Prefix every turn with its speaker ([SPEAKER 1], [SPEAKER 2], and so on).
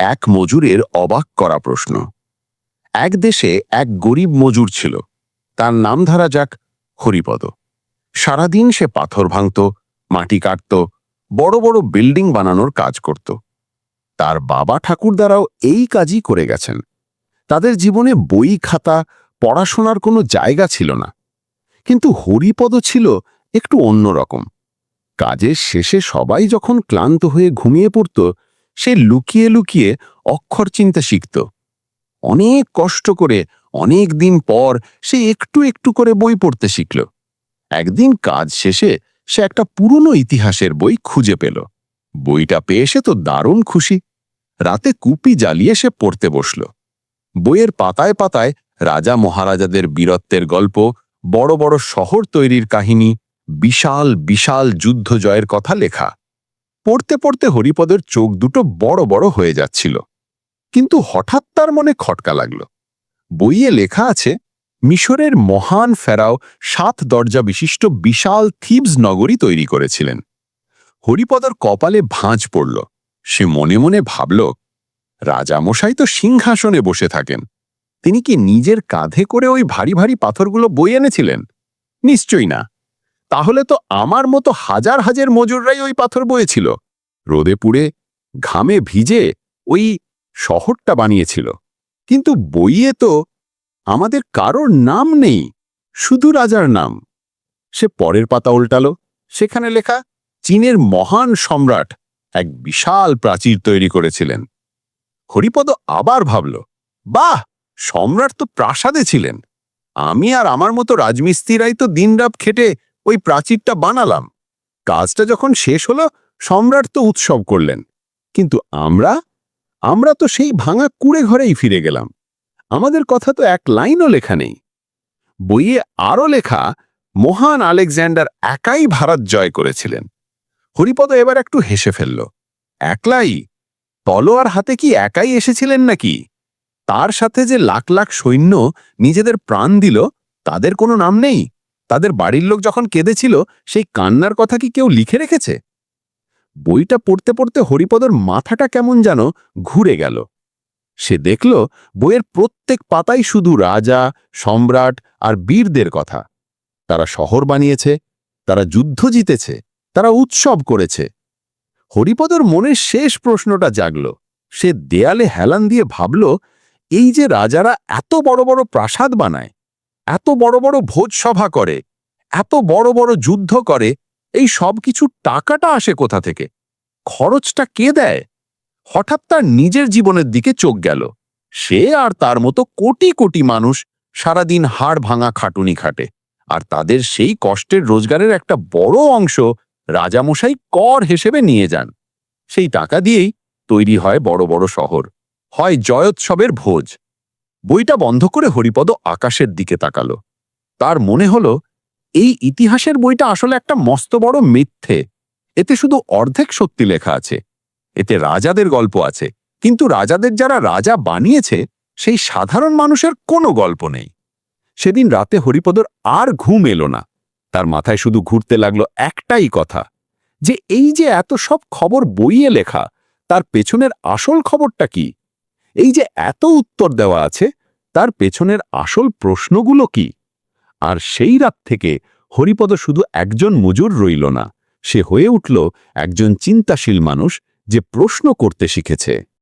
[SPEAKER 1] এক মজুরের অবাক করা প্রশ্ন। এক দেশে এক গরিব মজুর ছিল। তার নাম ধরা যাক হরিপদ। সারাদিন সে পাথর ভাঙত, মাটি কাটত, বড় বড় বিল্ডিং বানানোর কাজ করত। তার বাবা ঠাকুরদারাও এই কাজই করে গেছেন। তাদের জীবনে বই খাতা, পড়াশোনার কোনো জায়গা ছিল না। কিন্তু হরিপদ ছিল একটু অন্যরকম কাজের শেষে সবাই যখন ক্লান্ত হয়ে ঘুমিয়ে পড়ত সে লুকিয়ে লুকিয়ে অক্ষর চিন্তা শিখত। অনেক কষ্ট করে অনেক দিন পর সে একটু একটু করে বই পড়তে শিখল। একদিন কাজ শেষে সে একটা পুরনো ইতিহাসের বই খুঁজে পেল। বইটা পেয়ে সে তো দারুণ খুশি। রাতে কুপি জ্বালিয়ে সে পড়তে বসল। বইয়ের পাতায় পাতায় রাজা মহারাজাদের বীরত্বের গল্প, বড় বড় শহর তৈরির কাহিনী, বিশাল বিশাল যুদ্ধ জয়ের কথা লেখা। পড়তে পড়তে হরিপদের চোখ দুটো বড় বড় হয়ে যাচ্ছিল। কিন্তু হঠাৎ তার মনে খটকা লাগল। বইয়ে লেখা আছে, মিশরের মহান ফেরাও সাত দরজা বিশিষ্ট বিশাল থিবস নগরী তৈরি করেছিলেন। হরিপদর কপালে ভাঁজ পড়ল। সে মনে মনে ভাবল, রাজামশাই তো সিংহাসনে বসে থাকেন। তিনি কি নিজের কাঁধে করে ওই ভারী ভারী পাথরগুলো বই এনেছিলেন? নিশ্চয়ই না। তাহলে তো আমার মতো হাজার হাজার মজুররাই ওই পাথর বয়েছিল। রোদে পুড়ে, ঘামে ভিজে ওই শহরটা বানিয়েছিল। কিন্তু বইয়ে তো আমাদের কারোর নাম নেই, শুধু রাজার নাম। সে পরের পাতা উল্টালো, সেখানে লেখা, চীনের মহান সম্রাট এক বিশাল প্রাচীর তৈরি করেছিলেন। হরিপদ আবার ভাবল, বাহ, সম্রাট তো প্রাসাদে ছিলেন। আমি আর আমার মতো রাজমিস্ত্রিরাই তো দিনরাত খেটে ওই প্রাচীরটা বানালাম। কাজটা যখন শেষ হলো, সম্রাট তো উৎসব করলেন। কিন্তু আমরা? আমরা তো সেই ভাঙা কুড়ে ঘরেই ফিরে গেলাম। আমাদের কথা তো এক লাইনও লেখা নেই। বইয়ে আরও লেখা, মহান আলেকজান্ডার একাই ভারত জয় করেছিলেন। হরিপদ এবার একটু হেসে ফেলল, একলাই? তলোয়ার হাতে কি একাই এসেছিলেন নাকি? তার সাথে যে লাখ লাখ সৈন্য নিজেদের প্রাণ দিল, তাদের কোনো নাম নেই? তাদের বাড়ির লোক যখন কেঁদেছিল, সেই কান্নার কথা কি কেউ লিখে রেখেছে? বইটা পড়তে পড়তে হরিপদর মাথাটা কেমন যেন ঘুরে গেল। সে দেখল, বইয়ের প্রত্যেক পাতাই শুধু রাজা, সম্রাট আর বীরদের কথা। তারা শহর বানিয়েছে, তারা যুদ্ধ জিতেছে, তারা উৎসব করেছে। হরিপদর মনের শেষ প্রশ্নটা জাগল। সে দেয়ালে হেলান দিয়ে ভাবল, এই যে রাজারা এত বড় বড় প্রাসাদ বানায় এত বড় বড় ভোজসভা করে, এত বড় বড় যুদ্ধ করে, এই সব কিছু টাকাটা আসে কোথা থেকে? খরচটা কে দেয়? হঠাৎ তার নিজের জীবনের দিকে চোখ গেল। সে আর তার মতো কোটি কোটি মানুষ সারাদিন হাড় ভাঙা খাটুনি খাটে, আর তাদের সেই কষ্টের রোজগারের একটা বড় অংশ রাজামশাই কর হিসেবে নিয়ে যান। সেই টাকা দিয়েই তৈরি হয় বড় বড় শহর, হয় জয়োৎসবের ভোজ। বইটা বন্ধ করে হরিপদ আকাশের দিকে তাকালো। তার মনে হলো, এই ইতিহাসের বইটা আসলে একটা মস্ত বড় মিথ্যে। এতে শুধু অর্ধেক সত্যি লেখা আছে। এতে রাজাদের গল্প আছে। কিন্তু রাজাদের যারা রাজা বানিয়েছে, সেই সাধারণ মানুষের কোনো গল্প নেই। সেদিন রাতে হরিপদর আর ঘুম এলো না। তার মাথায় শুধু ঘুরতে লাগল একটাই কথা, যে এই যে এত সব খবর বইয়ে লেখা, তার পেছনের আসল খবরটা কি? এই যে এত উত্তর দেওয়া আছে, তার পেছনের আসল প্রশ্নগুলো কি? আর সেই রাত থেকে হরিপদ শুধু একজন মজুর রইল না, সে হয়ে উঠল একজন চিন্তাশীল মানুষ যে প্রশ্ন করতে শিখেছে।